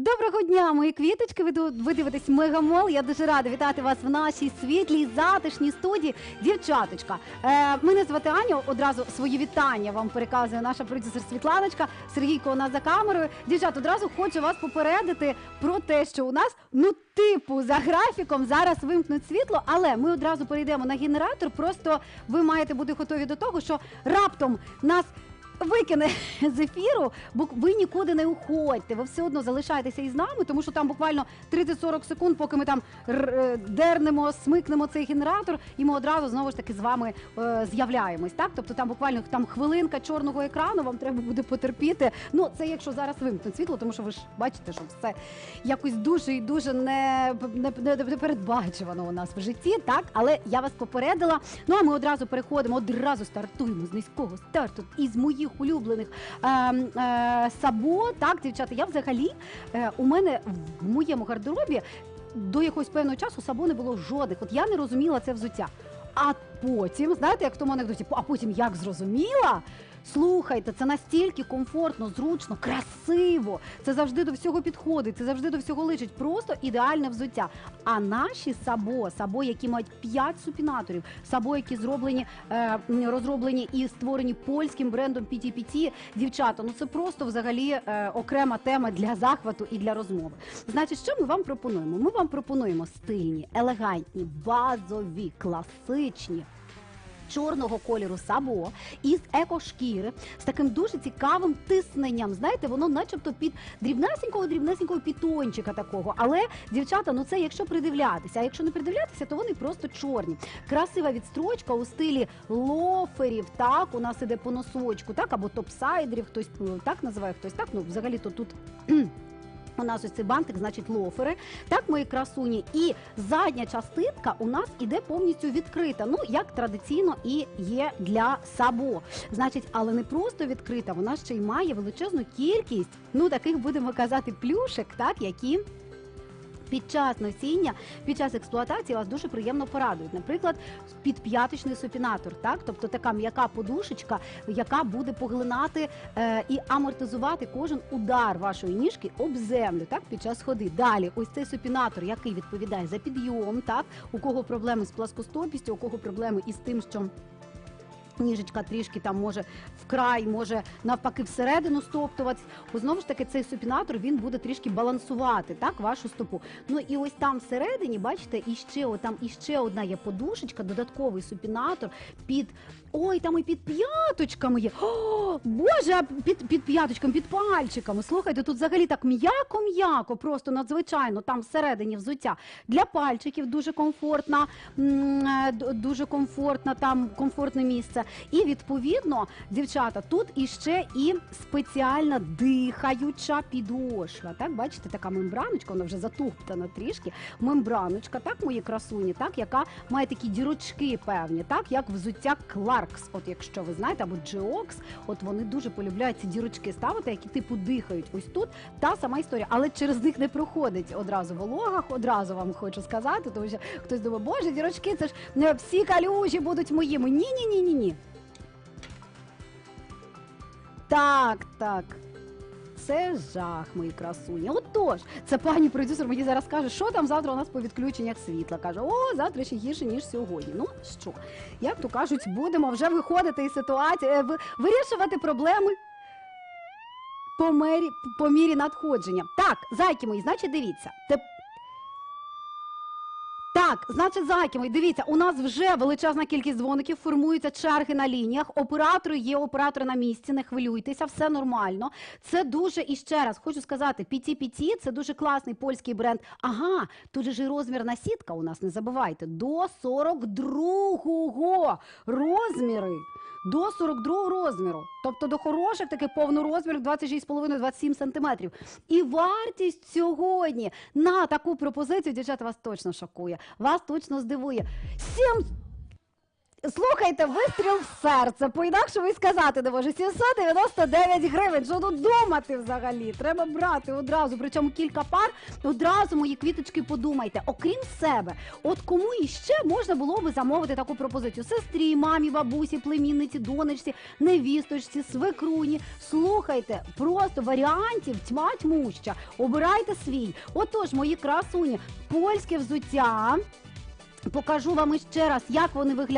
Доброго дня, мої квіточки. Ви, дивитесь Мегамол. Я дуже рада вітати вас в нашій світлій, затишній студії. Дівчаточка, е, мене звати Аня. Одразу свої вітання вам переказує наша продюсер Світланочка. Сергійко у нас за камерою. Дівчат, одразу хочу вас попередити про те, що у нас ну типу за графіком зараз вимкнуть світло, але ми одразу перейдемо на генератор. Просто ви маєте бути готові до того, що раптом нас викине з ефіру, бо ви нікуди не уходьте. Ви все одно залишаєтеся із нами, тому що там буквально 30-40 секунд, поки ми там р- е, дернемо, смикнемо цей генератор, і ми одразу знову ж таки з вами е, з'являємось. Так, тобто там буквально там хвилинка чорного екрану, вам треба буде потерпіти. Ну це якщо зараз вимкнуть світло, тому що ви ж бачите, що все якось дуже і дуже не, не, не, не передбачувано у нас в житті. Так, але я вас попередила. Ну а ми одразу переходимо, одразу стартуємо з низького старту із моїх улюблених е, е, сабо. Так, дівчата, я взагалі е, у мене в моєму гардеробі до якогось певного часу сабо не було жодних. От я не розуміла це взуття. А потім, знаєте, як в тому анекдоті, а потім як зрозуміла. Слухайте, це настільки комфортно, зручно, красиво. Це завжди до всього підходить, це завжди до всього личить. Просто ідеальне взуття. А наші сабо, сабо, які мають 5 супінаторів, сабо, які зроблені, е, розроблені і створені польським брендом PTPT, дівчата, ну це просто взагалі е, окрема тема для захвату і для розмови. Значить, що ми вам пропонуємо? Ми вам пропонуємо стильні, елегантні, базові, класичні чорного кольору сабо із екошкіри з таким дуже цікавим тисненням. Знаєте, воно начебто під дрібнесенького дрібнесенького пітончика такого. Але дівчата, ну це якщо придивлятися. А якщо не придивлятися, то вони просто чорні. Красива відстрочка у стилі лоферів. Так, у нас іде по носочку, так або топсайдерів, хтось ну, так називає, хтось так. Ну взагалі то тут. У нас ось цей бантик, значить лофери. Так, мої красуні. І задня частинка у нас іде повністю відкрита. Ну, як традиційно і є для сабо. Значить, але не просто відкрита, вона ще й має величезну кількість, ну таких будемо казати, плюшек, так, які. Під час носіння, під час експлуатації вас дуже приємно порадують. Наприклад, підп'яточний супінатор, так, тобто така м'яка подушечка, яка буде поглинати е, і амортизувати кожен удар вашої ніжки об землю, так, під час ходи. Далі, ось цей супінатор, який відповідає за підйом, так, у кого проблеми з пласкостопістю, у кого проблеми із тим, що. Ніжечка трішки там може вкрай, може навпаки всередину стоптуватись. Знову ж таки цей супінатор він буде трішки балансувати так вашу стопу. Ну і ось там всередині, бачите, іще о, там іще одна є подушечка, додатковий супінатор під ой, там і під п'яточками є. О, Боже, під, під п'яточками, під пальчиками. Слухайте, тут взагалі так м'яко-м'яко, просто надзвичайно там всередині взуття. Для пальчиків дуже комфортна, е, дуже комфортна, там комфортне місце. І відповідно, дівчата, тут іще і спеціальна дихаюча підошва. Так, бачите, така мембраночка, вона вже затоптана трішки. Мембраночка, так, мої красуні, так, яка має такі дірочки певні, так, як взуття Clarks. От якщо ви знаєте, або Geox, от вони дуже полюбляють ці дірочки ставити, які типу дихають. Ось тут та сама історія, але через них не проходить одразу волога, одразу вам хочу сказати, тому що хтось думає, боже, дірочки, це ж не всі калюжі будуть моїми. Ні, ні, ні, ні. Так, так. Це жах, мої красуні. Отож, це пані продюсер мені зараз каже, що там завтра у нас по відключеннях світла. Каже, о, завтра ще гірше, ніж сьогодні. Ну що, як то кажуть, будемо вже виходити із ситуації, е, вирішувати проблеми по мері, по мірі надходження. Так, зайки мої, значить, дивіться. Так, значить, зайки мої, дивіться, у нас вже величезна кількість дзвоників, формуються черги на лініях. Оператори є, оператори на місці, не хвилюйтеся, все нормально. Це дуже і ще раз хочу сказати: PT-PT – це дуже класний польський бренд. Ага, тут же ж і розмірна сітка у нас, не забувайте, до 42-го розміри. До 42 розміру, тобто до хороших таких повнорозмірів 26,5-27 сантиметрів. І вартість сьогодні на таку пропозицію, дівчата, вас точно шокує, вас точно здивує. 7 Слухайте, вистріл в серце. По-інакшому і сказати не можу. 799 гривень. Що тут думати взагалі? Треба брати одразу. Причому кілька пар. Одразу мої квіточки подумайте. Окрім себе, от кому іще можна було би замовити таку пропозицію? Сестрі, мамі, бабусі, племінниці, донечці, невісточці, свекруні. Слухайте, просто варіантів тьма тьмуща. Обирайте свій. Отож, мої красуні, польське взуття. Покажу вам іще раз, як вони виглядають.